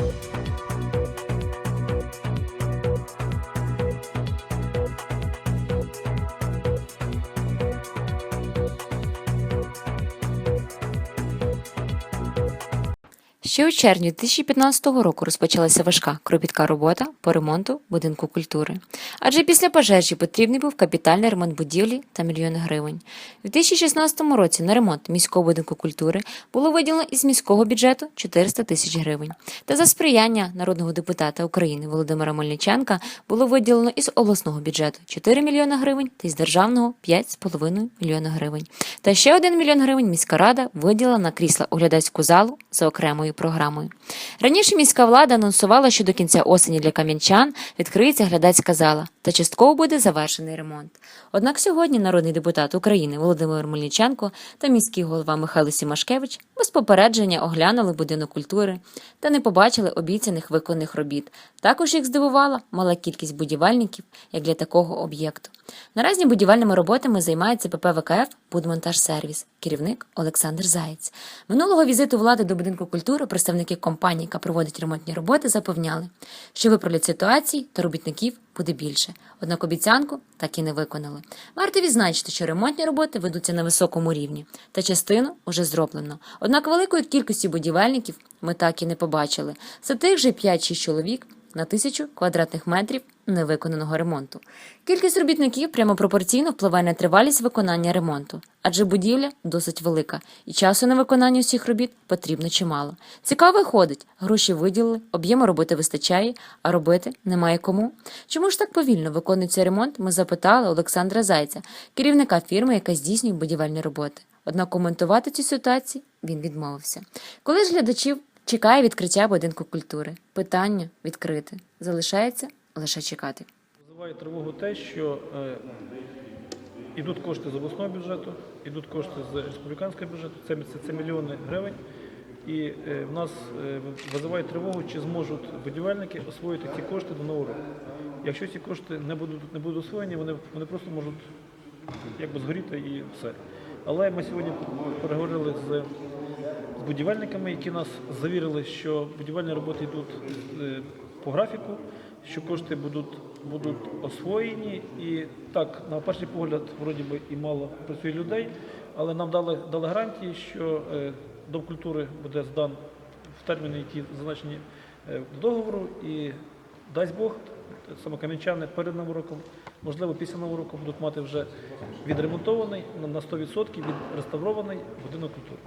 Thank you. Ще у червні 2015 року розпочалася важка кропітка робота по ремонту будинку культури. Адже після пожежі потрібний був капітальний ремонт будівлі та мільйони гривень. У 2016 році на ремонт міського будинку культури було виділено із міського бюджету 400 тисяч гривень. Та за сприяння народного депутата України Володимира Мельниченка було виділено із обласного бюджету 4 мільйони гривень та із державного 5,5 мільйона гривень. Та ще 1 мільйон гривень міська рада виділила на крісла оглядацьку залу за окремою програмою. Раніше міська влада анонсувала, що до кінця осені для кам'янчан відкриється глядацька зала та частково буде завершений ремонт. Однак сьогодні народний депутат України Володимир Мельниченко та міський голова Михайло Сімашкевич без попередження оглянули будинок культури та не побачили обіцяних виконаних робіт. Також їх здивувала мала кількість будівельників як для такого об'єкту. Наразі будівельними роботами займається ПП ВКФ «Будмонтажсервіс», керівник Олександр Заєць. Минулого візиту влади до будинку культури представники компанії, яка проводить ремонтні роботи, запевняли, що виправлять ситуації та робітників буде більше. Однак обіцянку так і не виконали. Варто відзначити, що ремонтні роботи ведуться на високому рівні, та частину вже зроблено. Однак великої кількості будівельників ми так і не побачили. Це тих же 5-6 чоловік на тисячу квадратних метрів невиконаного ремонту. Кількість робітників прямо пропорційно впливає на тривалість виконання ремонту, адже будівля досить велика, і часу на виконання усіх робіт потрібно чимало. Цікаво виходить, гроші виділили, об'єму роботи вистачає, а робити немає кому. Чому ж так повільно виконується ремонт? Ми запитали Олександра Зайця, керівника фірми, яка здійснює будівельні роботи. Однак коментувати цю ситуацію він відмовився. Коли ж глядачів чекає відкриття будинку культури, питання відкрите. Залишається лише чекати. Визиває тривогу те, що е, йдуть кошти з обласного бюджету, йдуть кошти з республіканського бюджету, це, це, це мільйони гривень. І е, в нас е, визиває тривогу, чи зможуть будівельники освоїти ці кошти до нового року. Якщо ці кошти не будуть, не будуть освоєні, вони, вони просто можуть якби згоріти і все. Але ми сьогодні переговорили з, будівельниками, які нас завірили, що будівельні роботи йдуть е, по графіку, що кошти будуть, будуть освоєні. І так, на перший погляд, вроді би і мало працює людей, але нам дали, дали гарантії, що е, дом культури буде здан в терміни, які зазначені е, в договору, і дасть Бог, саме кам'янчани перед новим роком, можливо, після нового року будуть мати вже відремонтований на 100% відреставрований будинок культури.